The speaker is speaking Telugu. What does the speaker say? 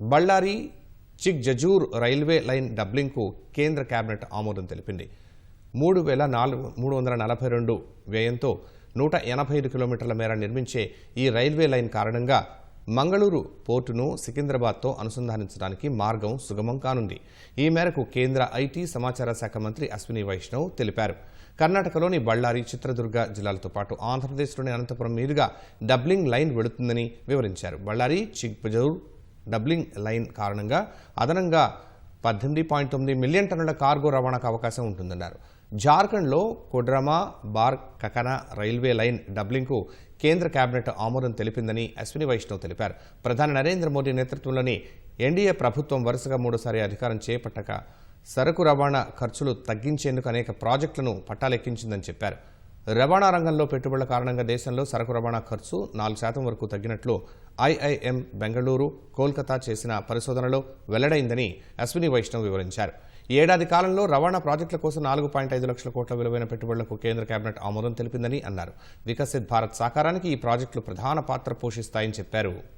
బళ్ళారి చిక్ జజూర్ రైల్వే లైన్ డబ్లింగ్కు కేంద్ర కేబినెట్ ఆమోదం తెలిపింది. మూడు వేల నాలుగు మూడు వందల నలభై రెండు వ్యయంతో నూట ఎనభై ఐదు కిలోమీటర్ల మేర నిర్మించే ఈ రైల్వే లైన్ కారణంగా మంగళూరు పోర్టును సికింద్రాబాద్తో అనుసంధానించడానికి మార్గం సుగమం కానుంది. ఈ మేరకు కేంద్ర ఐటీ సమాచార శాఖ మంత్రి అశ్విని వైష్ణవ్ తెలిపారు. కర్ణాటకలోని బళ్ళారి చిత్రదుర్గ జిల్లాలతో పాటు ఆంధ్రప్రదేశ్లోని అనంతపురం మీదుగా డబ్లింగ్ లైన్ వెళుతుందని వివరించారు. బళ్ళారి చిక్బజౌర్ డబ్లింగ్ లైన్ కారణంగా అదనంగా పద్దెనిమిది పాయింట్ తొమ్మిది మిలియన్ టన్నుల కార్గో రవాణాకు అవకాశం ఉంటుందన్నారు. జార్ఖండ్లో Koderma Barkakana railway line డబ్లింగ్కు కేంద్ర కేబినెట్ ఆమోదం తెలిపిందని అశ్విని వైష్ణవ్ తెలిపారు. ప్రధాని నరేంద్ర మోదీ నేతృత్వంలోని ఎన్డీఏ ప్రభుత్వం వరుసగా మూడోసారి అధికారం చేపట్టక సరకు రవాణా ఖర్చులు తగ్గించేందుకు అనేక ప్రాజెక్టులను పట్టాలెక్కించిందని చెప్పారు. రవాణా రంగంలో పెట్టుబడుల కారణంగా దేశంలో సరకు రవాణా ఖర్చు నాలుగు శాతం వరకు తగ్గినట్లు ఐఐఎం బెంగళూరు కోల్కతా చేసిన పరిశోధనలో వెల్లడైందని అశ్విని వైష్ణవ్ వివరించారు. ఈ ఏడాది కాలంలో రవాణా ప్రాజెక్టుల కోసం నాలుగు పాయింట్ ఐదు లక్షల కోట్ల విలువైన పెట్టుబడులకు కేంద్ర కేబినెట్ ఆమోదం తెలిపిందని అన్నారు. వికసిత్ భారత్ సాకారానికి ఈ ప్రాజెక్టులు ప్రధాన పాత్ర పోషిస్తాయని చెప్పారు.